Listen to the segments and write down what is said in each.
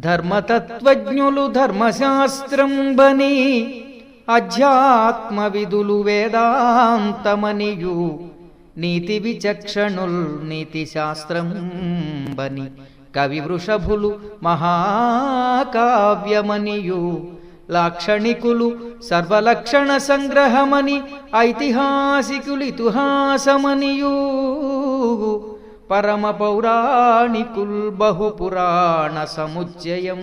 ధర్మతత్వజ్ఞులు ధర్మశాస్త్రంబని అధ్యాత్మవిధులు వేదాంతమనియు నీతి విచక్షణుల్ నీతి శాస్త్రంబని కవి వృషభులు మహాకావ్యమనియు లాక్షణికులు సర్వలక్షణ సంగ్రహమని ఐతిహాసికులు ఇతిహాసమనియూ పరమ పౌరాణికుల్ బహుపురాణ సముచ్చయం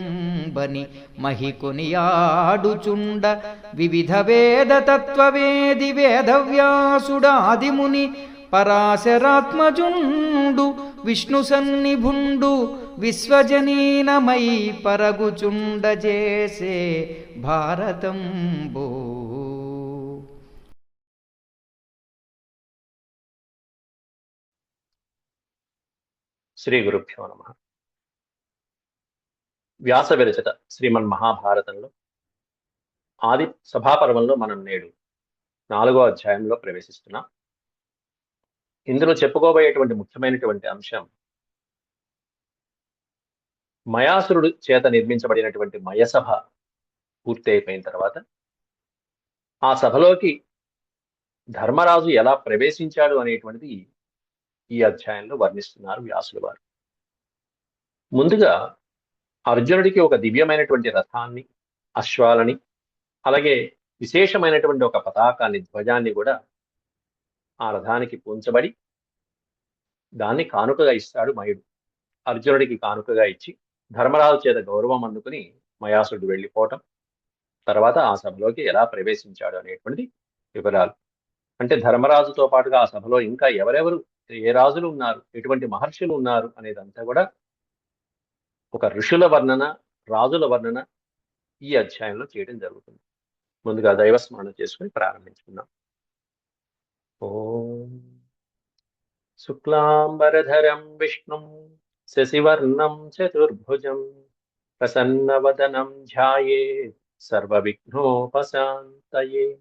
బని మహికొనియాడుచుండ వివిధ వేద తత్వవేది వేదవ్యాసుడాదిముని పరాశరాత్మజుండు విష్ణు సన్నిభుండు విశ్వజనీనమై పరగుచుండ చేసే భారతంబో. శ్రీ గురుభ్యో నమ. వ్యాస విరచిత శ్రీమన్ మహాభారతంలో ఆది సభాపర్వంలో మనం నేడు నాలుగో అధ్యాయంలో ప్రవేశిస్తున్నాం. ఇందులో చెప్పుకోబోయేటువంటి ముఖ్యమైనటువంటి అంశం మయాసురుడు చేత నిర్మించబడినటువంటి మయసభ పూర్తి అయిపోయిన తర్వాత ఆ సభలోకి ధర్మరాజు ఎలా ప్రవేశించాడు అనేటువంటిది ఈ అధ్యాయంలో వర్ణిస్తున్నారు వ్యాసుల వారు. ముందుగా అర్జునుడికి ఒక దివ్యమైనటువంటి రథాన్ని అశ్వాలని అలాగే విశేషమైనటువంటి ఒక పతాకాన్ని ధ్వజాన్ని కూడా ఆ రథానికి పూంచబడి దాన్ని కానుకగా ఇస్తాడు మయుడు. అర్జునుడికి కానుకగా ఇచ్చి ధర్మరాజు చేత గౌరవం అందుకుని మయాసుడు వెళ్ళిపోవటం తర్వాత ఆ సభలోకి ఎలా ప్రవేశించాడు అనేటువంటి వివరాలు. అంటే ధర్మరాజుతో పాటుగా ఆ సభలో ఇంకా ఎవరెవరు ఏ రాజులు ఉన్నారు ఎటువంటి మహర్షులు ఉన్నారు అనేదంతా కూడా ఒక ఋషుల వర్ణన రాజుల వర్ణన ఈ అధ్యాయంలో చేయడం జరుగుతుంది. ముందుగా దైవస్మరణ చేసుకుని ప్రారంభించుకుందాం. ఓం శుక్లాంబరధరం విష్ణుం శశివర్ణం చతుర్భుజం ప్రసన్నవదనం ధ్యాయే సర్వవిఘ్నోపశాంతయే.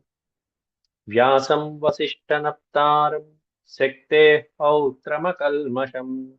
వ్యాసం వసిష్ఠనప్తారం శక్తే పౌత్రమకల్మషం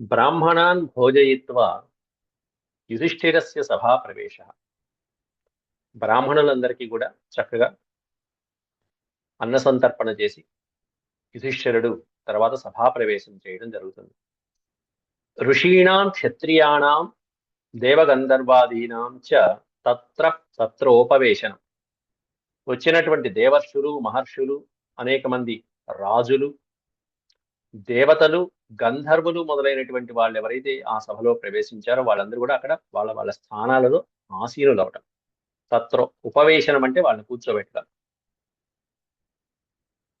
బ్రాహ్మణాన్ భోజయిత్వా యుధిష్ఠిరస్య సభాప్రవేశ బ్రాహ్మణులందరికీ కూడా చక్కగా అన్నసంతర్పణ చేసి యుధిష్ఠిరుడు తర్వాత సభాప్రవేశం చేయడం జరుగుతుంది. ఋషీణాం క్షత్రియాణం దేవగంధర్వాదీనాం చ తత్ర తత్రోపవేశనం. వచ్చినటువంటి దేవర్షులు మహర్షులు అనేక మంది రాజులు దేవతలు గంధర్వులు మొదలైనటువంటి వాళ్ళు ఎవరైతే ఆ సభలో ప్రవేశించారో వాళ్ళందరూ కూడా అక్కడ వాళ్ళ వాళ్ళ స్థానాలలో ఆసీనులు అవటం. తత్ర ఉపవేశనం అంటే వాళ్ళని కూర్చోబెట్టడం.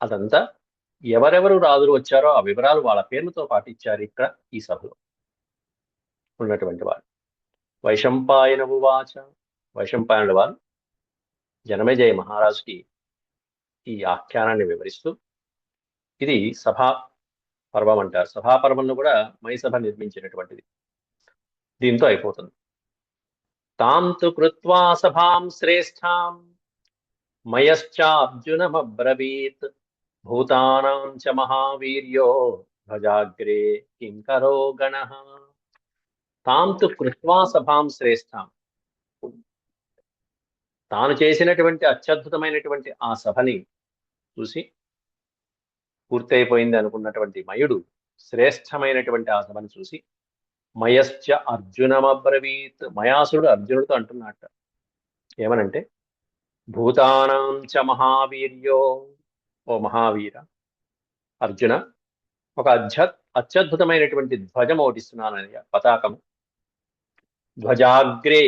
అదంతా ఎవరెవరు రాజులు వచ్చారో ఆ వివరాలు వాళ్ళ పేర్లతో పాటు ఇచ్చారు ఇక్కడ ఈ సభలో ఉన్నటువంటి వాళ్ళు. వైశంపాయన వాచ వైశంపాయనుల వారు జనమేజయ మహారాజుకి ఈ ఆఖ్యానాన్ని వివరిస్తూ ఇది సభా పర్వం అంటారు. సభాపర్వంలో కూడా మైసభ నిర్మించినటువంటిది. దీంతో అయిపోతుంది. తాం తు కృత్వా సభాం శ్రేష్టాం మయశ్చార్జునమబ్రవీత్. భూతానాం చ మహావీర్యో భజాగ్రే కింకరో గణ. తాం తు కృత్వా సభాం శ్రేష్టాం తాను చేసినటువంటి అత్యద్భుతమైనటువంటి ఆ సభని చూసి పూర్తయిపోయింది అనుకున్నటువంటి మయుడు శ్రేష్టమైనటువంటి ఆ సభను చూసి మయశ్చ అర్జునమబ్రవీత్ మయాసుడు అర్జునుడితో అంటున్నట్ట ఏమనంటే భూతానాం చ మహావీర్యో ఓ మహావీర అర్జున ఒక అధ్య అత్యద్భుతమైనటువంటి ధ్వజం ఓటిస్తున్నానని పతాకం. ధ్వజాగ్రే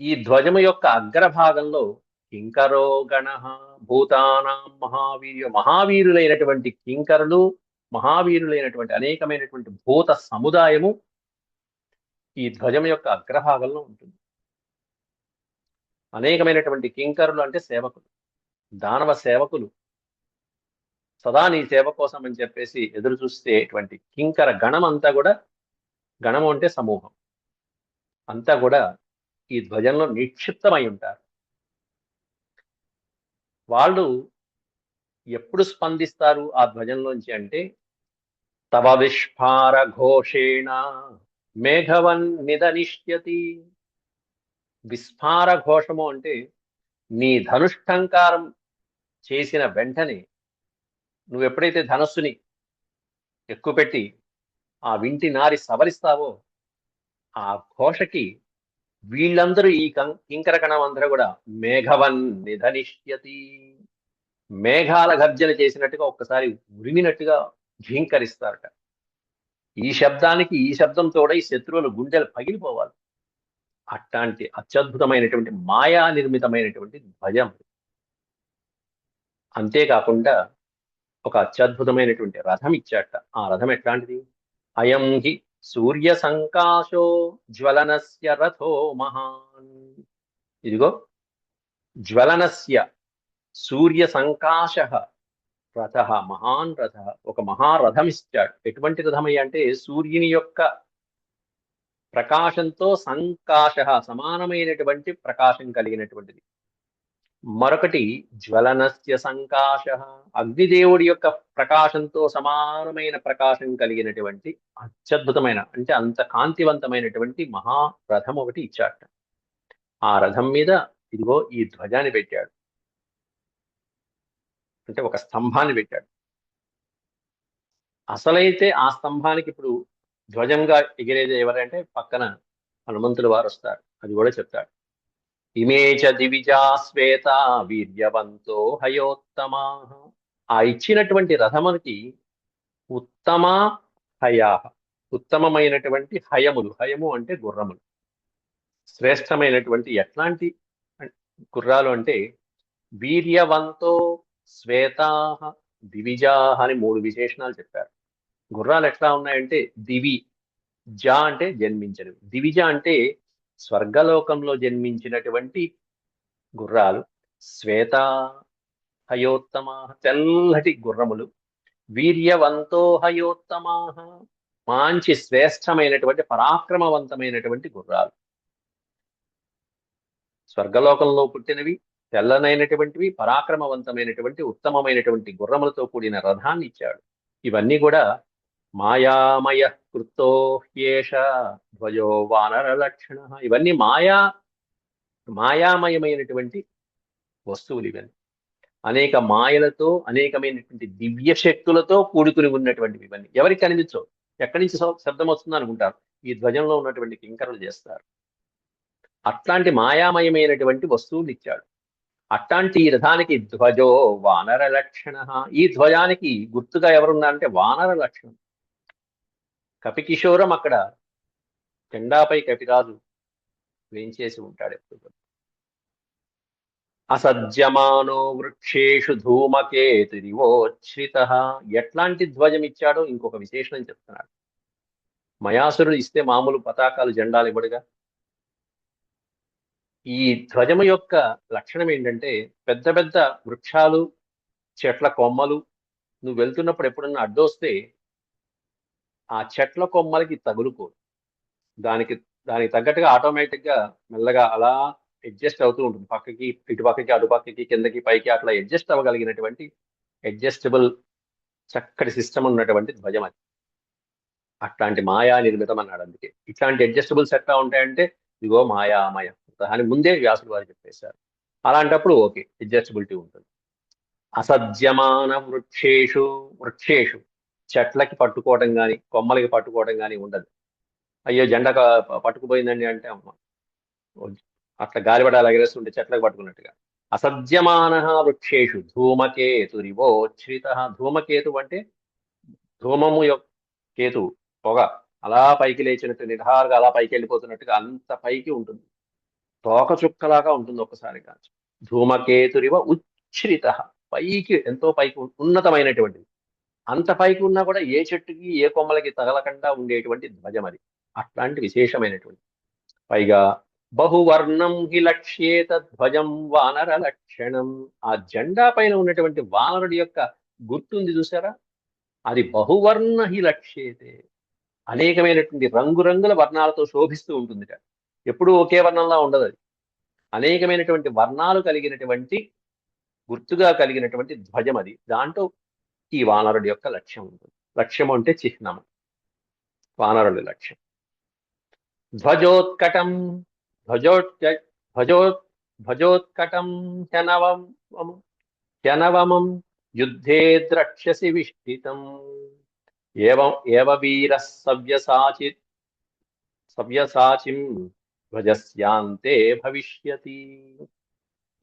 ఈ ధ్వజము యొక్క అగ్రభాగంలో కింకరో గణ భూతానాం మహావీర్య మహావీరులైనటువంటి కింకరులు మహావీరులైనటువంటి అనేకమైనటువంటి భూత సముదాయము ఈ ధ్వజం యొక్క అగ్రభాగంలో ఉంటుంది. అనేకమైనటువంటి కింకరులు అంటే సేవకులు దానవ సేవకులు. సదా నీ సేవ కోసం అని చెప్పేసి ఎదురు చూసేటువంటి కింకర గణం అంతా కూడా గణము అంటే సమూహం. అంతా కూడా ఈ ధ్వజంలో నిక్షిప్తమై ఉంటారు. వాళ్ళు ఎప్పుడు స్పందిస్తారు ఆ ధ్వజంలోంచి అంటే తవ విష్ఫార ఘోషేణ మేఘవన్ నిదనిష్యతి. విస్ఫార ఘోషము అంటే నీ ధనుష్టంకారం చేసిన వెంటనే నువ్వు ఎప్పుడైతే ధనస్సుని ఎక్కుపెట్టి ఆ వింటి నారి సవరిస్తావో ఆ ఘోషకి వీళ్ళందరూ ఈ కం కింకర కణం అందరూ కూడా మేఘవన్ నిధనిష్యతి. మేఘాల గర్జన చేసినట్టుగా ఒక్కసారి ఉరిమినట్టుగా ఝీంకరిస్తారట ఈ శబ్దానికి ఈ శబ్దం తోడ ఈ శత్రువులు గుండెలు పగిలిపోవాలి. అట్లాంటి అత్యద్భుతమైనటువంటి మాయా నిర్మితమైనటువంటి ధ్వజం అంతేకాకుండా ఒక అత్యద్భుతమైనటువంటి రథం ఇచ్చాట ఆ రథం ఎట్లాంటిది? అయం హి సూర్య సంకాశో జ్వలనస్య రథో మహాన్. ఇదిగో జ్వలనస్య సూర్య సంకాశ రథ మహాన్ రథ ఒక మహారథం ఇచ్చాడు ఎటువంటి రథమయ్య అంటే సూర్యుని యొక్క ప్రకాశంతో సంకాశ సమానమైనటువంటి ప్రకాశం కలిగినటువంటిది. మరొకటి జ్వలనస్య సంకాశ. అగ్నిదేవుడి యొక్క ప్రకాశంతో సమానమైన ప్రకాశం కలిగినటువంటి అత్యద్భుతమైన అంటే అంత కాంతివంతమైనటువంటి మహారథం ఒకటి ఇచ్చాట ఆ రథం మీద ఇదిగో ఈ ధ్వజాన్ని పెట్టాడు. అంటే ఒక స్తంభాన్ని పెట్టాడు. అసలైతే ఆ స్తంభానికి ఇప్పుడు ధ్వజంగా ఎగిరేది ఎవరంటే పక్కన హనుమంతులు వారు వస్తారు. అది కూడా చెప్తాడు. ఇమే చ దివిజా శ్వేత వీర్యవంతో హయోత్తమా ఆ ఇచ్చినటువంటి రథమునికి ఉత్తమ హయా ఉత్తమమైనటువంటి హయములు. హయము అంటే గుర్రములు. శ్రేష్టమైనటువంటి ఎట్లాంటి గుర్రాలు అంటే వీర్యవంతో శ్వేతా దివిజా అని మూడు విశేషణాలు చెప్పారు. గుర్రాలు ఎట్లా ఉన్నాయంటే దివి జా అంటే జన్మించడం దివిజ అంటే స్వర్గలోకంలో జన్మించినటువంటి గుర్రాలు శ్వేత హయోత్తమా తెల్లటి గుర్రములు వీర్యవంతో హయోత్తమా మంచి శ్రేష్టమైనటువంటి పరాక్రమవంతమైనటువంటి గుర్రాలు. స్వర్గలోకంలో పుట్టినవి తెల్లనైనటువంటివి పరాక్రమవంతమైనటువంటి ఉత్తమమైనటువంటి గుర్రములతో కూడిన రథాన్ని ఇచ్చాడు. ఇవన్నీ కూడా మాయామయ కృతో హ్యేష ధ్వజో వానర లక్షణ. ఇవన్నీ మాయా మాయామయమైనటువంటి వస్తువులు ఇవన్నీ. అనేక మాయలతో అనేకమైనటువంటి దివ్య శక్తులతో కూడుకుని ఉన్నటువంటివి ఇవన్నీ. ఎవరికి కనిపించవు? ఎక్కడి నుంచి శబ్దం వస్తుంది అనుకుంటారు. ఈ ధ్వజంలో ఉన్నటువంటి కింకరలు చేస్తారు. అట్లాంటి మాయామయమైనటువంటి వస్తువులు ఇచ్చాడు. అట్లాంటి ఈ రథానికి ధ్వజో వానర లక్షణ. ఈ ధ్వజానికి గుర్తుగా ఎవరున్నారంటే వానర లక్షణం. కపికిషోరం అక్కడ జెండాపై కపిరాజు వేంచేసి ఉంటాడు ఎప్పుడు. అసజ్యమానో వృక్షేషు ధూమకేతురివోచ్ఛ్రిత ఎట్లాంటి ధ్వజం ఇచ్చాడో ఇంకొక విశేషణం చెప్తున్నాడు. మయాసురుడు ఇస్తే మామూలు పతాకాలు జెండాలు ఇవ్వడుగా. ఈ ధ్వజము యొక్క లక్షణం ఏంటంటే పెద్ద పెద్ద వృక్షాలు చెట్ల కొమ్మలు నువ్వు వెళ్తున్నప్పుడు ఎప్పుడన్నా అడ్డొస్తే ఆ చెట్ల కొమ్మలకి తగులుకోదు దానికి దానికి తగ్గట్టుగా ఆటోమేటిక్గా మెల్లగా అలా అడ్జస్ట్ అవుతూ ఉంటుంది. పక్కకి ఇటు పక్కకి అటు పక్కకి కిందకి పైకి అట్లా అడ్జస్ట్ అవ్వగలిగినటువంటి అడ్జస్టబుల్ చక్కటి సిస్టమ్ ఉన్నటువంటి ధ్వజం అది. అట్లాంటి మాయా నిర్మితం అన్నాడు అందుకే. ఇట్లాంటి అడ్జస్టబుల్ ఎట్లా ఉంటాయంటే ఇదిగో మాయామయ అని ముందే వ్యాసుడు వారు చెప్పేశారు. అలాంటప్పుడు ఓకే అడ్జస్టబిలిటీ ఉంటుంది. అసజ్యమాన వృక్షేషు వృక్షేషు. చెట్లకి పట్టుకోవడం కానీ కొమ్మలకి పట్టుకోవడం కానీ ఉండదు. అయ్యో జెండా పట్టుకుపోయిందండి అంటే అమ్మ. అట్లా గాలిపడాలు ఎగరేస్తుంటే చెట్లకు పట్టుకున్నట్టుగా. అసజ్యమాన వృక్షేషు ధూమకేతురివోచ్ఛ్రిత ధూమకేతు అంటే ధూమము యొక్క కేతు పొగ. అలా పైకి లేచినట్టు నిఢారుగా అలా పైకి వెళ్ళిపోతున్నట్టుగా అంత పైకి ఉంటుంది. తోక చుక్కలాగా ఉంటుంది ఒక్కసారి కాదు. ధూమకేతురివ ఉచ్ఛ్రిత. పైకి ఎంతో పైకి ఉన్నతమైనటువంటిది. అంత పైకి ఉన్నా కూడా ఏ చెట్టుకి ఏ కొమ్మలకి తగలకుండా ఉండేటువంటి ధ్వజం అది. అట్లాంటి విశేషమైనటువంటి. పైగా బహువర్ణం హి లక్ష్యేత ధ్వజం వానర లక్షణం. ఆ జెండా పైన ఉన్నటువంటి వానరుడి యొక్క గుర్తుంది చూసారా? అది బహువర్ణ హి లక్ష్యేతే. అనేకమైనటువంటి రంగురంగుల వర్ణాలతో శోభిస్తూ ఉంటుంది ఎప్పుడూ ఒకే వర్ణంలా ఉండదు అది. అనేకమైనటువంటి వర్ణాలు కలిగినటువంటి గుర్తుగా కలిగినటువంటి ధ్వజం అది. దాంట్లో ఈ వానరుడి యొక్క లక్ష్యం ఉంటుంది. లక్ష్యం అంటే చిహ్నము. వానరుడి లక్ష్యం. ధ్వజోత్కటం ధ్వజోత్క ధ్వజో ధ్వజోత్కటం హ్యనవం హ్యనవమం యుద్ధే ద్రక్ష్యసి విష్టితం. ఏవం ఏవ వీర సవ్యసాచి సవ్యసాచిం ధ్వజస్యాంతే భవిష్యతి.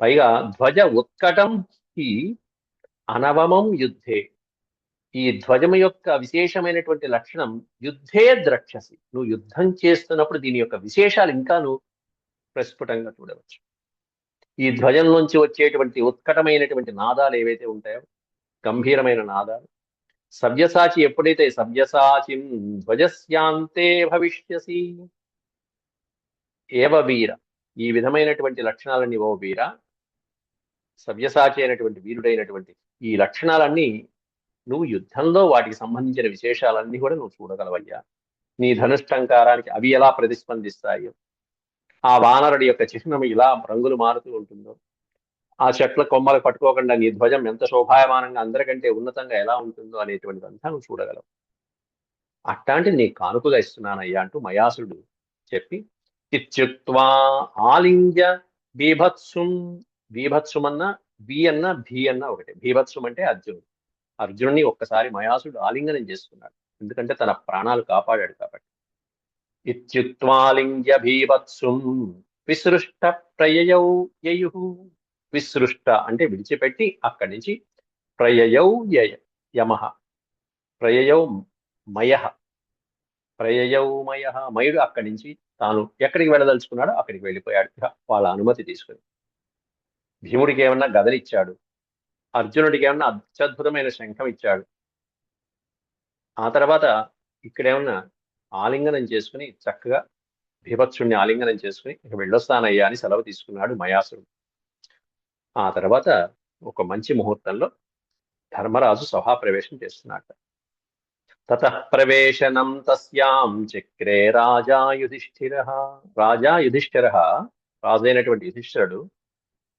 పైగా ధ్వజ ఉత్కటం హి అనవమం యుద్ధే. ఈ ధ్వజము యొక్క విశేషమైనటువంటి లక్షణం యుద్ధే ద్రక్షసి. నువ్వు యుద్ధం చేస్తున్నప్పుడు దీని యొక్క విశేషాలు ఇంకా నువ్వు ప్రస్ఫుటంగా చూడవచ్చు. ఈ ధ్వజంలోంచి వచ్చేటువంటి ఉత్కటమైనటువంటి నాదాలు ఏవైతే ఉంటాయో గంభీరమైన నాదాలు సవ్యసాచి ఎప్పుడైతే సవ్యసాచిం ధ్వజస్యాంతే భవిష్యసి. ఏవ వీర ఈ విధమైనటువంటి లక్షణాలన్నీ ఓ వీర సవ్యసాచి అయినటువంటి వీరుడైనటువంటి ఈ లక్షణాలన్నీ నువ్వు యుద్ధంలో వాటికి సంబంధించిన విశేషాలన్నీ కూడా నువ్వు చూడగలవయ్యా. నీ ధనుష్టంకారానికి అవి ఎలా ప్రతిస్పందిస్తాయో ఆ వానరుడి యొక్క చిహ్నం ఇలా రంగులు మారుతూ ఉంటుందో ఆ చెట్ల కొమ్మలు పట్టుకోకుండా నీ ధ్వజం ఎంత శోభాయమానంగా అందరికంటే ఉన్నతంగా ఎలా ఉంటుందో అనేటువంటిదంతా నువ్వు చూడగలవు. అట్లాంటి నీ కానుకగా ఇస్తున్నానయ్యా అంటూ మయాసుడు చెప్పి ఇత్యుక్వా ఆలింగ్య బీభత్సుం బీభత్సుమన్న బి అన్న భీ అన్న ఒకటే. బీభత్సుం అంటే అర్జునుడు. అర్జునుడిని ఒక్కసారి మయాసుడు ఆలింగనం చేసుకున్నాడు. ఎందుకంటే తన ప్రాణాలు కాపాడాడు కాబట్టి. ఇత్యుక్వాలింగ్య భీభత్సుం విసృష్ట ప్రయయౌ యయు. విసృష్ట అంటే విడిచిపెట్టి అక్కడి నుంచి ప్రయయౌ యయ యమ. ప్రయయౌ మయ. ప్రయయౌ మయ. మయుడు అక్కడి నుంచి తాను ఎక్కడికి వెళ్ళదలుచుకున్నాడో అక్కడికి వెళ్ళిపోయాడు. వాళ్ళ అనుమతి తీసుకుని. భీముడికి ఏమన్నా గదలిచ్చాడు? అర్జునుడికి ఏమన్నా అత్యద్భుతమైన శంఖం ఇచ్చాడు. ఆ తర్వాత ఇక్కడేమన్నా ఆలింగనం చేసుకుని చక్కగా భీభత్సుడిని ఆలింగనం చేసుకుని ఇక వెళ్ళొస్తానయ్యా అని సెలవు తీసుకున్నాడు మయాసుడు. ఆ తర్వాత ఒక మంచి ముహూర్తంలో ధర్మరాజు సభాప్రవేశం చేస్తున్నాడు తత ప్రవేశనం తస్యాం చక్రే రాజా యుధిష్ఠిర రాజా యుధిష్ఠిర రాజైనటువంటి యుధిష్ఠిరుడు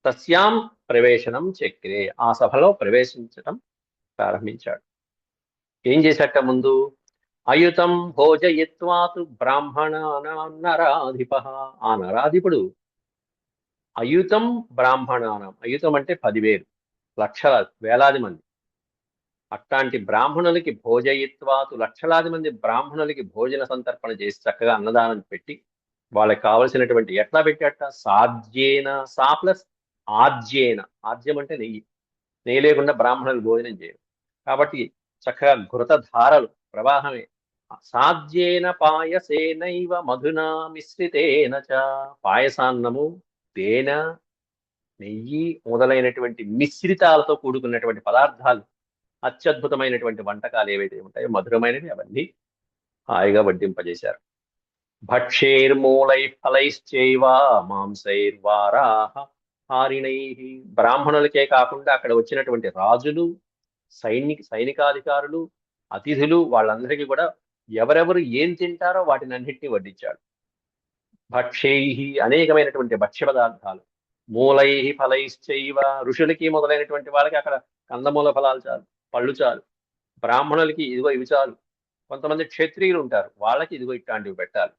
తస్యాం ప్రవేశనం చక్రే. ఆ సభలో ప్రవేశించటం ప్రారంభించాడు. ఏం చేశాక ముందు? అయుతం భోజయత్వాతు బ్రాహ్మణ నరాధిప ఆ నరాధిపుడు అయుతం బ్రాహ్మణానం. అయుతం అంటే పదివేలు లక్షల వేలాది మంది. అట్లాంటి బ్రాహ్మణులకి భోజయిత్వాతు లక్షలాది మంది బ్రాహ్మణులకి భోజన సంతర్పణ చేసి చక్కగా అన్నదానం పెట్టి వాళ్ళకి కావలసినటువంటి ఎట్లా పెట్టాట సాధ్యేన సా ప్లస్ ఆద్యేన. ఆద్యం అంటే నెయ్యి. నెయ్యి లేకుండా బ్రాహ్మణులు భోజనం చేయరు. కాబట్టి చక్కగా ఘృతధారలు ప్రవాహమే. సాధ్యేన పాయసేనైవ మధునా మిశ్రితేన చ. పాయసాన్నము తేన నెయ్యి మొదలైనటువంటి మిశ్రితాలతో కూడుకున్నటువంటి పదార్థాలు అత్యద్భుతమైనటువంటి వంటకాలు ఏవైతే ఉంటాయో మధురమైనవి అవన్నీ హాయిగా వడ్డింపజేశారు. భక్ష్యైర్మూలై ఫలైశ్చైవ మాంసైర్వారాహ హారిణై బ్రాహ్మణులకే కాకుండా అక్కడ వచ్చినటువంటి రాజులు సైనిక సైనికాధికారులు అతిథులు వాళ్ళందరికీ కూడా ఎవరెవరు ఏం తింటారో వాటిని అన్నింటినీ వడ్డించాడు భక్ష్యై అనేకమైనటువంటి భక్ష్య పదార్థాలు. మూలై ఫలైశ్చైవ. ఋషులకి మొదలైనటువంటి వాళ్ళకి అక్కడ కందమూల ఫలాలు చాలు పళ్ళు చాలు. బ్రాహ్మణులకి ఇదిగో ఇవి చాలు. కొంతమంది క్షత్రియులు ఉంటారు. వాళ్ళకి ఇదిగో ఇట్లాంటివి పెట్టాలి.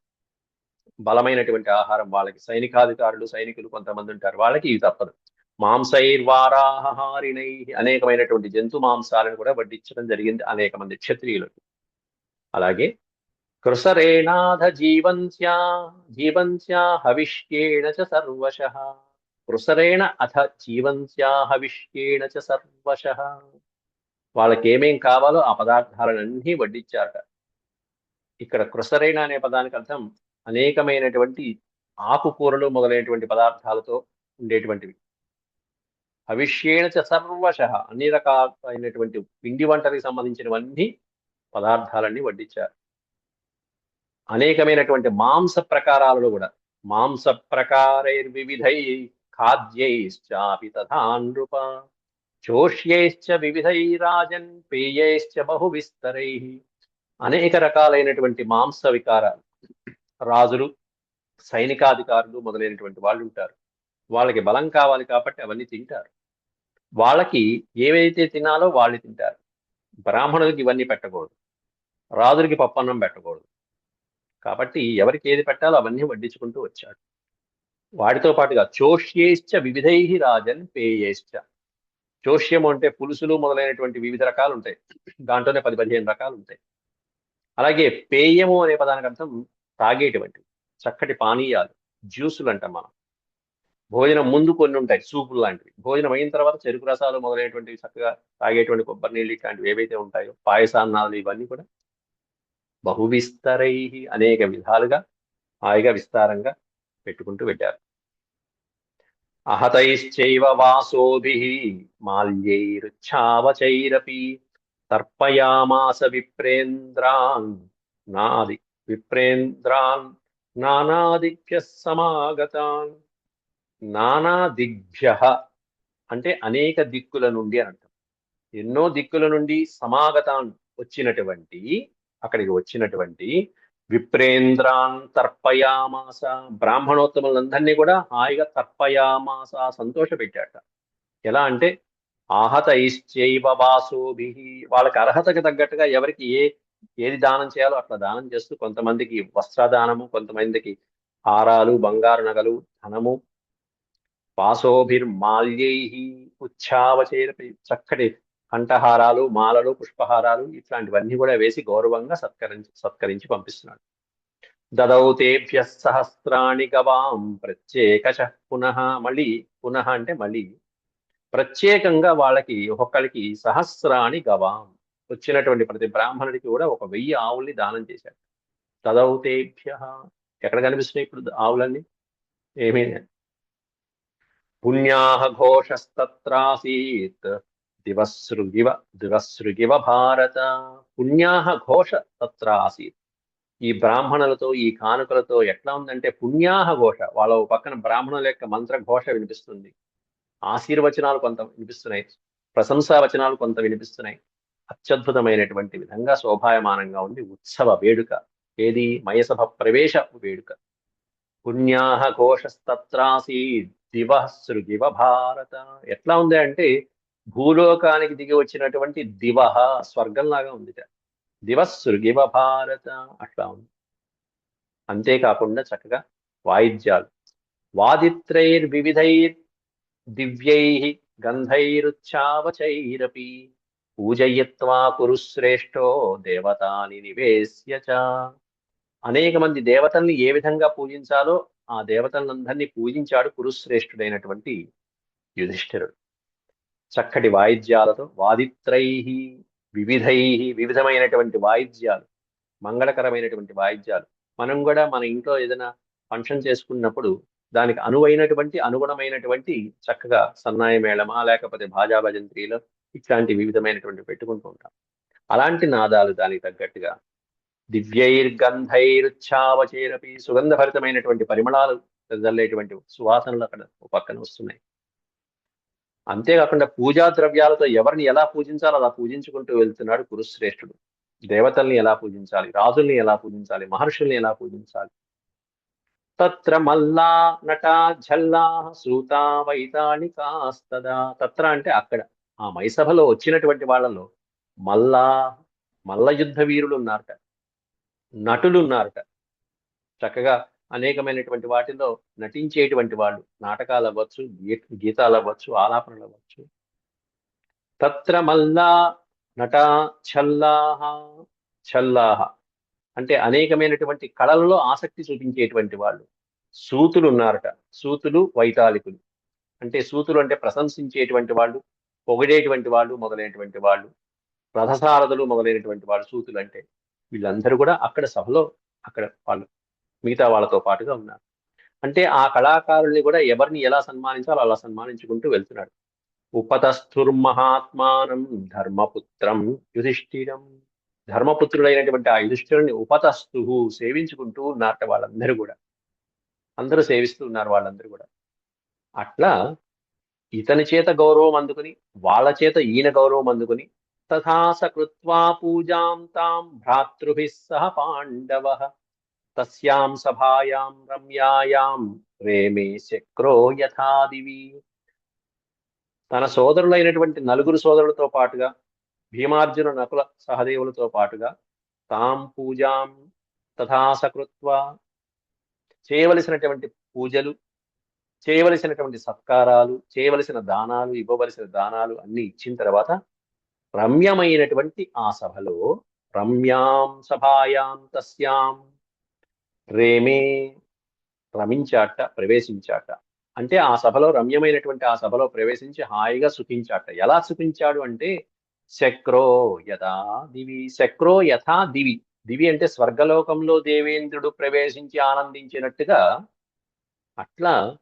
బలమైనటువంటి ఆహారం వాళ్ళకి. సైనికాధికారులు సైనికులు కొంతమంది ఉంటారు. వాళ్ళకి ఇవి తప్పదు. మాంసైర్వారాహారిణై అనేకమైనటువంటి జంతు మాంసాలను కూడా వడ్డించడం జరిగింది అనేక మంది క్షత్రియులకు అలాగే కృసరేణాధ జీవంత్యా జీవంత్యా హవిష్యేణ చ సర్వశ. కృసరేణ అథ జీవంత్యా హవిష్యేణ చ సర్వశ. వాళ్ళకి ఏమేం కావాలో ఆ పదార్థాలన్నీ వడ్డించారట. ఇక్కడ కృసరేణ అనే పదానికి అర్థం అనేకమైనటువంటి ఆకుకూరలు మొదలైనటువంటి పదార్థాలతో ఉండేటువంటివి. హవిష్యేణ చ సర్వశ అన్ని రకాలైనటువంటి పిండి వంటలకు సంబంధించినవన్నీ పదార్థాలన్నీ వడ్డించారు. అనేకమైనటువంటి మాంస ప్రకారాలలో కూడా మాంస ప్రకారైర్వివిధై ఖాద్యైశ్చాపి తథా నృప చోష్యైశ్చ వివిధైరాజన్ పేయైశ్చ బహు విస్తరై అనేక రకాలైనటువంటి మాంస వికారాలు. రాజులు సైనికాధికారులు మొదలైనటువంటి వాళ్ళు ఉంటారు. వాళ్ళకి బలం కావాలి కాబట్టి అవన్నీ తింటారు. వాళ్ళకి ఏవైతే తినాలో వాళ్ళు తింటారు. బ్రాహ్మణులకి ఇవన్నీ పెట్టకూడదు. రాజులకి పప్పన్నం పెట్టకూడదు. కాబట్టి ఎవరికి ఏది పెట్టాలో అవన్నీ వడ్డించుకుంటూ వచ్చాడు. వాటితో పాటుగా చోష్యేశ్చ వివిధై రాజన్ పేయేశ్చ. చోష్యము అంటే పులుసులు మొదలైనటువంటి వివిధ రకాలు ఉంటాయి. దాంట్లోనే పది పదిహేను రకాలు ఉంటాయి. అలాగే పేయము అనే పదానికి అర్థం తాగేటువంటివి చక్కటి పానీయాలు జ్యూసులు అంటాం మనం. భోజనం ముందు కొన్ని ఉంటాయి సూపులు లాంటివి. భోజనం అయిన తర్వాత చెరుకు రసాలు మొదలైనటువంటివి చక్కగా తాగేటువంటి కొబ్బరి నీళ్ళు ఇట్లాంటివి ఏవైతే ఉంటాయో పాయసాన్నాలు ఇవన్నీ కూడా బహువిస్తరై అనేక విధాలుగా హాయిగా విస్తారంగా పెట్టుకుంటూ పెట్టారు. అహతైశ్చైవ వాసోభి మాల్యైరుచ్ఛావచైరపి తర్పయామాస విప్రేంద్రాన్ నాది. విప్రేంద్రాన్ నానాదిభ్య సమాగతాన్. నానాదిగ్భ్య అంటే అనేక దిక్కుల నుండి అని అంటాం. ఎన్నో దిక్కుల నుండి సమాగతాన్ వచ్చినటువంటి అక్కడికి వచ్చినటువంటి విప్రేంద్రాన్ తర్పయామాస. బ్రాహ్మణోత్తములందరినీ కూడా హాయిగా తర్పయామాస సంతోష పెట్టాట ఎలా అంటే ఆహత ఇశ్చైవ వాసోభి. వాళ్ళకి అర్హతకు తగ్గట్టుగా ఎవరికి ఏ ఏది దానం చేయాలో అట్లా దానం చేస్తూ కొంతమందికి వస్త్రదానము కొంతమందికి హారాలు బంగారు నగలు ధనము వాసోభిర్మాల్యై ఉచ్ఛావచేరపి చక్కటి కంఠహారాలు మాలలు పుష్పహారాలు ఇట్లాంటివన్నీ కూడా వేసి గౌరవంగా సత్కరించి సత్కరించి పంపిస్తున్నాడు. దదౌ తేభ్య సహస్రాణి గవాం ప్రత్యేకచ పునః మళ్ళీ పునః అంటే మళ్ళీ ప్రత్యేకంగా వాళ్ళకి ఒక్కొక్కరికి సహస్రాణి గవాం. వచ్చినటువంటి ప్రతి బ్రాహ్మణుడికి కూడా ఒక వెయ్యి ఆవుల్ని దానం చేశాడు. తదౌతేభ్య ఎక్కడ కనిపిస్తున్నాయి ఇప్పుడు ఆవులన్నీ? ఏమీ? పుణ్యాహ ఘోషస్తత్రాసీత్. దివసృగివ దివసృగివ భారత. పుణ్యాహ ఘోష తత్ర ఆసీత్ ఈ బ్రాహ్మణులతో ఈ కానుకలతో ఎట్లా ఉందంటే పుణ్యాహ ఘోష. వాళ్ళ పక్కన బ్రాహ్మణుల యొక్క మంత్ర ఘోష వినిపిస్తుంది. ఆశీర్వచనాలు కొంత వినిపిస్తున్నాయి. ప్రశంసా వచనాలు కొంత వినిపిస్తున్నాయి. అత్యద్భుతమైనటువంటి విధంగా శోభాయమానంగా ఉంది ఉత్సవ వేడుక ఏది? మయసభ ప్రవేశ వేడుక. పుణ్యాహ ఘోషస్తత్రాసి దివ సృగివ భారత. ఎట్లా ఉంది అంటే భూలోకానికి దిగి వచ్చినటువంటి దివ స్వర్గంలాగా ఉంది దివ సృగివ భారత అట్లా ఉంది. అంతేకాకుండా చక్కగా వాయిద్యాలు. వాదిత్రైర్ వివిధైర్ దివ్యై గంధైరుచ్చావచైరపి. పూజయత్వా కురుశ్రేష్టో దేవతాని నివేశ్య అనేక మంది దేవతల్ని ఏ విధంగా పూజించాలో ఆ దేవతలందరినీ పూజించాడు కురుశ్రేష్ఠుడైనటువంటి యుధిష్ఠిరుడు. చక్కటి వాయిద్యాలతో వాదిత్రై వివిధై వివిధమైనటువంటి వాయిద్యాలు మంగళకరమైనటువంటి వాయిద్యాలు. మనం కూడా మన ఇంట్లో ఏదైనా ఫంక్షన్ చేసుకున్నప్పుడు దానికి అనువైనటువంటి అనుగుణమైనటువంటి చక్కగా సన్నాయ మేళమా లేకపోతే భాజా భజంత్రీలు ఇట్లాంటి వివిధమైనటువంటి పెట్టుకుంటూ ఉంటాం. అలాంటి నాదాలు దానికి తగ్గట్టుగా దివ్యైర్గంధైరుచ్ఛావచేరపి సుగంధభరితమైనటువంటి పరిమళాలు జల్లేటువంటి సువాసనలు అక్కడ పక్కన వస్తున్నాయి. అంతేకాకుండా పూజా ద్రవ్యాలతో ఎవరిని ఎలా పూజించాలో అలా పూజించుకుంటూ వెళ్తున్నాడు కురుశ్రేష్ఠుడు. దేవతల్ని ఎలా పూజించాలి? రాజుల్ని ఎలా పూజించాలి? మహర్షుల్ని ఎలా పూజించాలి? తత్ర మల్లా నట ఝల్లా సూతా వైతాళికాస్తదా. తత్ర అంటే అక్కడ. ఆ మైసభలో వచ్చినటువంటి వాళ్ళలో మల్లా మల్ల యుద్ధ వీరులు ఉన్నారట నటులు ఉన్నారట చక్కగా అనేకమైనటువంటి వాటిలో నటించేటువంటి వాళ్ళు. నాటకాలు అవ్వచ్చు గీతాలు అవ్వచ్చు ఆలాపనలు అవ్వచ్చు. తత్ర మల్లా నట ఛల్లాహ ఛల్లాహ. అంటే అనేకమైనటువంటి కళలలో ఆసక్తి చూపించేటువంటి వాళ్ళు. సూతులు ఉన్నారట సూతులు వైతాళికులు. అంటే సూతులు అంటే ప్రశంసించేటువంటి వాళ్ళు. పొగిడేటువంటి వాళ్ళు మొదలైనటువంటి వాళ్ళు రథసారథులు మొదలైనటువంటి వాళ్ళు సూతులు అంటే వీళ్ళందరూ కూడా అక్కడ సభలో అక్కడ వాళ్ళు మిగతా వాళ్ళతో పాటుగా ఉన్నారు. అంటే ఆ కళాకారుల్ని కూడా ఎవరిని ఎలా సన్మానించాలో అలా సన్మానించుకుంటూ వెళ్తున్నాడు. ఉపతస్థుర్మహాత్మానం ధర్మపుత్రం యుధిష్ఠిరం. ధర్మపుత్రుడైనటువంటి ఆ యుధిష్ఠిరుని ఉపతస్తు సేవించుకుంటూ ఉన్నారట వాళ్ళందరూ కూడా. అందరూ సేవిస్తూ ఉన్నారు వాళ్ళందరూ కూడా. అట్లా ఇతని చేత గౌరవం అందుకుని వాళ్ళ చేత ఈయన గౌరవం అందుకుని తథా సకృత్వా పూజాం తాం భ్రాతృభిः సహ పాండవ తస్యాం సభాయాం రమ్యాయాం రేమే శక్రో యథాదివి. తన సోదరులైనటువంటి నలుగురు సోదరులతో పాటుగా భీమార్జున నకుల సహదేవులతో పాటుగా తాం పూజాం తథా సకృత్వా చేయవలసినటువంటి పూజలు చేయవలసినటువంటి సత్కారాలు చేయవలసిన దానాలు ఇవ్వవలసిన దానాలు అన్ని ఇచ్చిన తర్వాత రమ్యమైనటువంటి ఆ సభలో రమ్యాం సభాయాం తస్యాం ప్రేమే రమించాట ప్రవేశించాట. అంటే ఆ సభలో రమ్యమైనటువంటి ఆ సభలో ప్రవేశించి హాయిగా సుఖించాట. ఎలా సుఖించాడు అంటే శక్రో యథా దివి శక్రో యథా దివి. దివి అంటే స్వర్గలోకంలో దేవేంద్రుడు ప్రవేశించి ఆనందించినట్టుగా అట్లా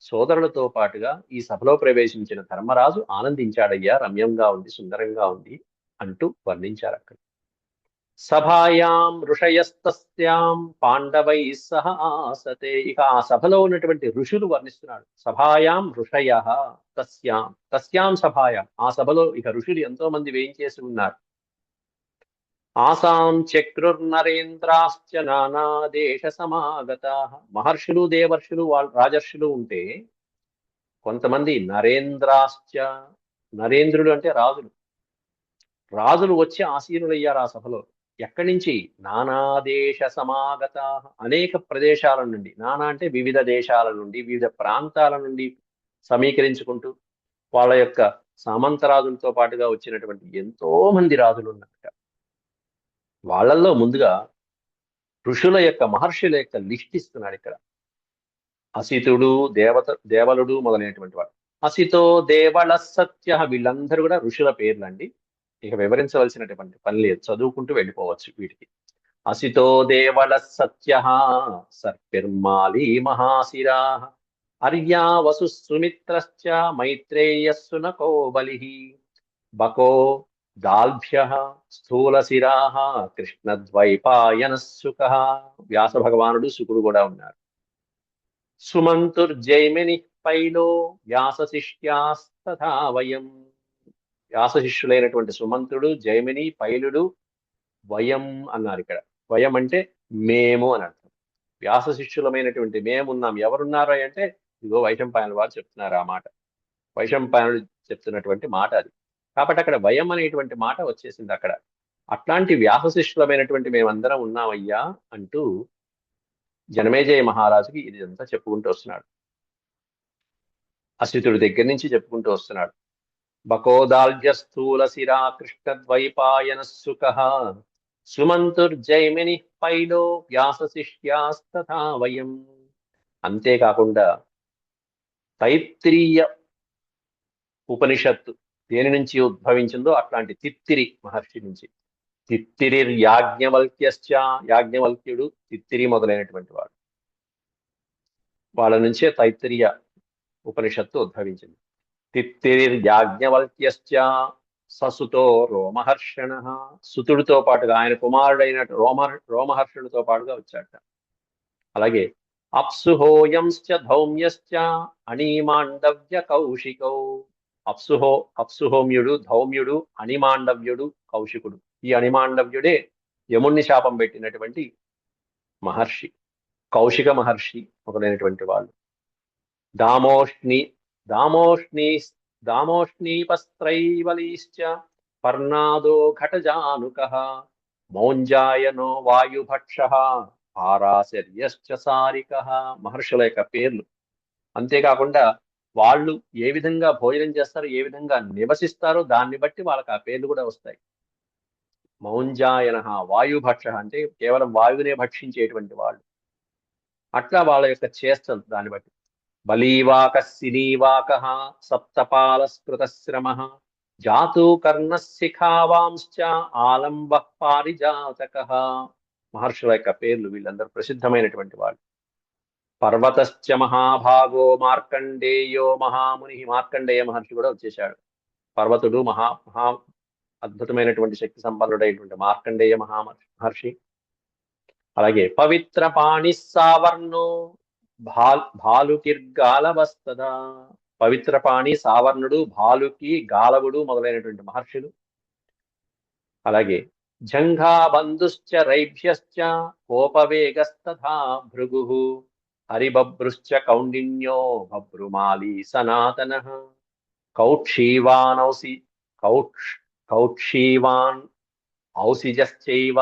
సోదరులతో పాటుగా ఈ సభలో ప్రవేశించిన ధర్మరాజు ఆనందించాడయ్యా రమ్యంగా ఉంది సుందరంగా ఉంది అంటూ వర్ణించారు అక్కడ. సభాయాం ఋషయస్తస్యాం పాండవై సహ ఆసతే. ఇక ఆ సభలో ఉన్నటువంటి ఋషులు వర్ణిస్తున్నాడు సభాయాం ఋషయ తస్యాం. తస్యాం సభాయాం. ఆ సభలో ఇక ఋషులు ఎంతో మంది వేయించేసి ఉన్నారు. ఆసాం చక్రుర్నరేంద్రాశ్చ నానా దేశ సమాగత మహర్షులు దేవర్షులు వాళ్ళు రాజర్షులు ఉంటే కొంతమంది నరేంద్రాశ్చ నరేంద్రులు అంటే రాజులు. రాజులు వచ్చి ఆసీనులయ్యారు ఆ సభలో. ఎక్కడి నుంచి? నానా దేశ సమాగత అనేక ప్రదేశాల నుండి నానా అంటే వివిధ దేశాల నుండి వివిధ ప్రాంతాల నుండి సమీకరించుకుంటూ వాళ్ళ యొక్క సామంతరాజులతో పాటుగా వచ్చినటువంటి ఎంతో మంది రాజులు ఉన్నట్ట. వాళ్ళల్లో ముందుగా ఋషుల యొక్క మహర్షుల యొక్క లిస్ట్ ఇస్తున్నాడు ఇక్కడ. అసితుడు దేవత దేవలుడు మొదలైనటువంటి వాడు. అసితో దేవళ సత్య వీళ్ళందరూ కూడా ఋషుల పేర్లండి. ఇక వివరించవలసినటువంటి పని లేదు. చదువుకుంటూ వెళ్ళిపోవచ్చు వీటికి. అసితో దేవళ సత్య సర్పిర్మాలి మహాశిరా అర్యా వసు సుమిత్రశ్చ మైత్రేయస్సు నకో బలి బకో దాల్భ్య స్థూలశిరా కృష్ణద్వైపాయనస్సుక వ్యాస భగవానుడు శుకుడు కూడా ఉన్నారు. సుమంతుర్జైమిని పైలో వ్యాస శిష్యాస్తథా వయం. వ్యాస శిష్యులైనటువంటి సుమంతుడు జైమిని పైలుడు వయం అన్నారు ఇక్కడ. వయం అంటే మేము అని అర్థం. వ్యాస శిష్యులమైనటువంటి మేమున్నాం. ఎవరున్నారో అంటే ఇదిగో వైశంపాయనుల వారు చెప్తున్నారు ఆ మాట. వైశంపాయనుడు చెప్తున్నటువంటి మాట అది. కాబట్టి అక్కడ భయం అనేటువంటి మాట వచ్చేసింది అక్కడ. అట్లాంటి వ్యాస శిష్యులమైనటువంటి మేమందరం ఉన్నామయ్యా అంటూ జనమేజయ మహారాజుకి ఇదంతా చెప్పుకుంటూ వస్తున్నాడు. అశ్వితుడి దగ్గర నుంచి చెప్పుకుంటూ వస్తున్నాడు. బకోదాల్య స్థూల శిరా కృష్ణద్వైపాయన సుఖ సుమంతుర్జైమిని పైలో వ్యాస శిష్యాస్తథా వయం. అంతేకాకుండా తైత్రీయ ఉపనిషత్తు దేని నుంచి ఉద్భవించిందో అట్లాంటి తిత్తిరి మహర్షి నుంచి. తిత్తిరి యాజ్ఞవల్క్యశ్చ యాజ్ఞవల్క్యుడు తిత్తిరి మొదలైనటువంటి వాడు. వాళ్ళ నుంచే తైత్తిరియ ఉపనిషత్తు ఉద్భవించింది. తిత్తిరి యాజ్ఞవల్క్యశ్చ ససుతో రోమహర్షణ. సుతుడితో పాటుగా ఆయన కుమారుడైన రోమ రోమహర్షుడితో పాటుగా వచ్చాట అలాగే అప్సుహోయంశ్చ ధౌమ్యశ్చ అణీమాండవ్య కౌశికౌ అప్సుహో అప్సుహోమ్యుడు ధౌమ్యుడు అణిమాండవ్యుడు కౌశికుడు. ఈ అణిమాండవ్యుడే యముణ్ణి శాపం పెట్టినటువంటి మహర్షి కౌశిక మహర్షి మొదలైనటువంటి వాళ్ళు. దామోష్ణి దామోష్ణి దామోష్ణీపస్త్రైవలీశ్చ పర్ణాదో ఘటజానుక మౌంజాయనో వాయుభక్ష పారాశర్యశ్చ సారిక మహర్షుల యొక్క పేర్లు. అంతేకాకుండా వాళ్ళు ఏ విధంగా భోజనం చేస్తారు ఏ విధంగా నివసిస్తారో దాన్ని బట్టి వాళ్ళకి ఆ పేర్లు కూడా వస్తాయి. మౌంజాయన వాయుభక్ష అంటే కేవలం వాయువునే భక్షించేటువంటి వాళ్ళు. అట్లా వాళ్ళ యొక్క చేష్టలు దాన్ని బట్టి. బలీవాక సినీవాక సప్తపాలస్కృతశ్రమ జాతు కర్ణశిఖావాంశ్చ ఆలంబ పారిజాతక. మహర్షుల యొక్క పేర్లు వీళ్ళందరూ ప్రసిద్ధమైనటువంటి వాళ్ళు. పర్వతశ్చ మహాభాగో మార్కండేయో మహాముని మార్కండేయ మహర్షి కూడా వచ్చేశాడు. పర్వతుడు మహా మహా అద్భుతమైనటువంటి శక్తి సంపన్నుడైనటువంటి మార్కండేయ మహా మహర్షి. అలాగే పవిత్ర పాణి సావర్ణో భాల్ భాలుకిర్గాలవస్తద పవిత్ర పాణి సావర్ణుడు భాలుకి గాలవుడు మొదలైనటువంటి మహర్షులు. అలాగే జంఘాబంధుశ్చ రైభ్యశ్చ కోపవేగస్తథా భృగు. హరిబభ్రుశ్చ కౌండిన్యో బభ్రుమాలి సనాతన. కౌక్షీవానౌసి కౌక్ష్ కౌక్షీవాన్ ఔసిజశ్చైవ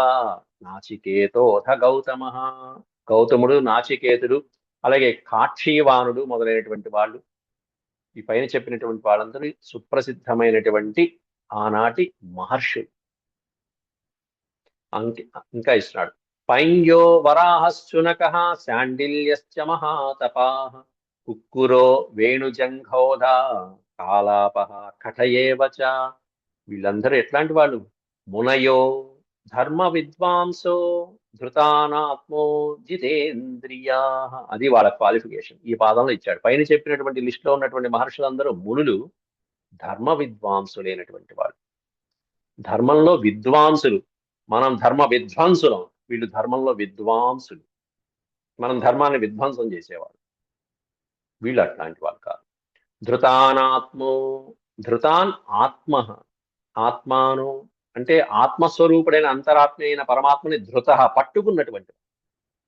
నాచికేతోథ గౌతమ. గౌతముడు నాచికేతుడు అలాగే కాక్షీవానుడు మొదలైనటువంటి వాళ్ళు ఈ పైన చెప్పినటువంటి వాళ్ళందరూ సుప్రసిద్ధమైనటువంటి ఆనాటి మహర్షులు అంకి ఇంకా ఇస్తున్నాడు. పైంగ్యో వరాహశునక శాండిల్యశ్చ మహాతపా కుక్కురో వేణుజంఘోధ కాలాపహ కఠయేవ వీళ్ళందరూ ఎట్లాంటి వాళ్ళు? మునయో ధర్మ విద్వాంసో ధృతానాత్మో జితేంద్రియా అది వాళ్ళ క్వాలిఫికేషన్ ఈ పాదంలో ఇచ్చాడు. పైన చెప్పినటువంటి లిస్టులో ఉన్నటువంటి మహర్షులందరూ మునులు ధర్మ విద్వాంసులైనటువంటి వాళ్ళు. ధర్మంలో విద్వాంసులు. మనం ధర్మ విద్వాంసులం. వీళ్ళు ధర్మంలో విద్వాంసులు. మనం ధర్మాన్ని విధ్వంసం చేసేవాళ్ళు. వీళ్ళు అట్లాంటి వాళ్ళు కాదు. ధృతానాత్మో ధృతాన్ ఆత్మ ఆత్మాను అంటే ఆత్మస్వరూపుడైన అంతరాత్మ అయిన పరమాత్మని ధృత పట్టుకున్నటువంటి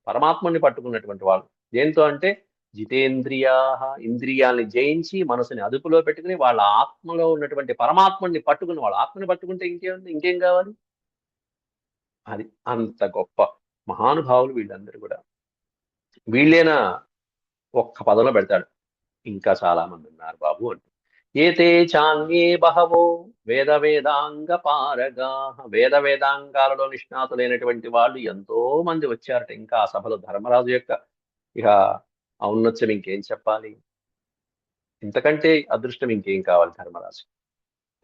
పరమాత్మని పట్టుకున్నటువంటి వాళ్ళు. దేంతో అంటే జితేంద్రియా ఇంద్రియాల్ని జయించి మనసుని అదుపులో పెట్టుకుని వాళ్ళ ఆత్మలో ఉన్నటువంటి పరమాత్మని పట్టుకుని వాళ్ళ. ఆత్మని పట్టుకుంటే ఇంకేం ఇంకేం కావాలి? అది అంత గొప్ప మహానుభావులు వీళ్ళందరూ కూడా. వీళ్ళేనా ఒక్క పదంలో పెడతాడు. ఇంకా చాలా మంది ఉన్నారు బాబు అంటే. ఏతే చాన్యే బహవో వేద వేదాంగ పారగా వేద వేదాంగాలలో నిష్ణాతులైనటువంటి వాళ్ళు ఎంతో మంది వచ్చారట. ఇంకా ఆ సభలో ధర్మరాజు యొక్క ఇక ఔన్నత్యం ఇంకేం చెప్పాలి? ఇంతకంటే అదృష్టం ఇంకేం కావాలి ధర్మరాజు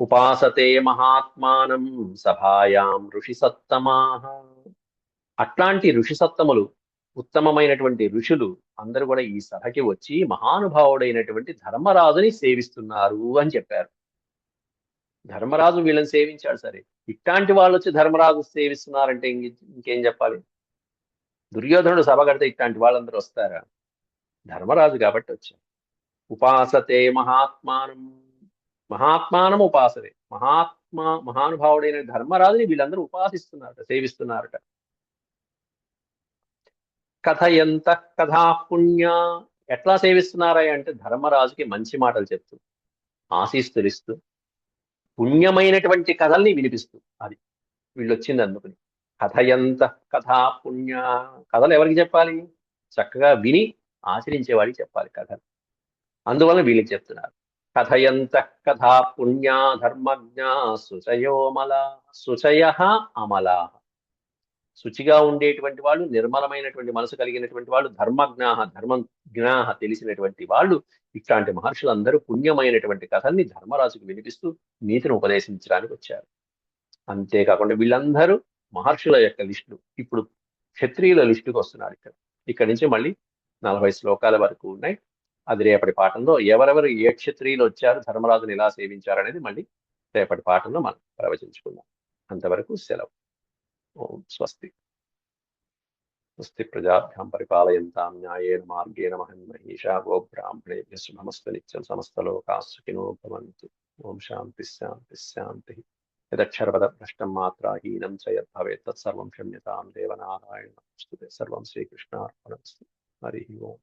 ఉపాసతే మహాత్మానం సభాయాం ఋషిసత్తమాహ అట్లాంటి ఋషిసత్తములు ఉత్తమమైనటువంటి ఋషులు అందరూ కూడా ఈ సభకి వచ్చి మహానుభావుడైనటువంటి ధర్మరాజుని సేవిస్తున్నారు అని చెప్పారు. ధర్మరాజు వీళ్ళని సేవించాడు సరే. ఇట్లాంటి వాళ్ళు వచ్చి ధర్మరాజు సేవిస్తున్నారంటే ఇంకేం చెప్పాలి? దుర్యోధనుడు సభ కడితే ఇట్లాంటి వాళ్ళందరూ వస్తారా? ధర్మరాజు కాబట్టి వచ్చారు ఉపాసతే మహాత్మానం మహాత్మానం ఉపాసనే మహాత్మా మహానుభావుడైన ధర్మరాజుని వీళ్ళందరూ ఉపాసిస్తున్నారట సేవిస్తున్నారట. కథయంత కథా పుణ్య. ఎట్లా సేవిస్తున్నారా అంటే ధర్మరాజుకి మంచి మాటలు చెప్తూ ఆశీస్సులిస్తూ పుణ్యమైనటువంటి కథల్ని వినిపిస్తూ. అది వీళ్ళు వచ్చింది అందుకుని. కథయంత కథా పుణ్య. కథలు ఎవరికి చెప్పాలి? చక్కగా విని ఆచరించేవాడికి చెప్పాలి కథలు. అందువల్ల వీళ్ళకి చెప్తున్నారు. కథయంత కథా పుణ్యా ధర్మజ్ఞ సుచయోమల సుచయ అమలా. శుచిగా ఉండేటువంటి వాళ్ళు నిర్మలమైనటువంటి మనసు కలిగినటువంటి వాళ్ళు ధర్మజ్ఞాహ ధర్మ జ్ఞాహ తెలిసినటువంటి వాళ్ళు ఇట్లాంటి మహర్షులందరూ పుణ్యమైనటువంటి కథల్ని ధర్మరాజుకు వినిపిస్తూ నీతిని ఉపదేశించడానికి వచ్చారు. అంతేకాకుండా వీళ్ళందరూ మహర్షుల యొక్క లిస్టు ఇప్పుడు క్షత్రియుల లిస్టుకు వస్తున్నారు ఇక్కడ. ఇక్కడి నుంచి మళ్ళీ నలభై శ్లోకాల వరకు ఉన్నాయి. అది రేపటి పాఠంలో ఎవరెవరు ఏ క్షత్రియులు వచ్చారు ధర్మరాజుని ఎలా సేవించారు అనేది మళ్ళీ రేపటి పాఠంలో మనం ప్రవచించుకుందాం. అంతవరకు సెలవు. ఓం స్వస్తి. స్వస్తి ప్రజాభ్యాం పరిపాలయంతాం న్యాయేన మార్గేణ మహన్మహీషా గో బ్రాహ్మణేభ్య శుభమస్తు నిత్యం సమస్తలోకా సుఖినో భవంతు. ఓం శాంతి శాంతి శాంతి. యదక్షరపద భ్రష్టం మాత్రాహీనం చ యద్భవేత్ తత్సర్వం క్షమ్యతాం దేవనారాయణ సర్వం శ్రీకృష్ణార్పణమస్తు. హరి ఓం.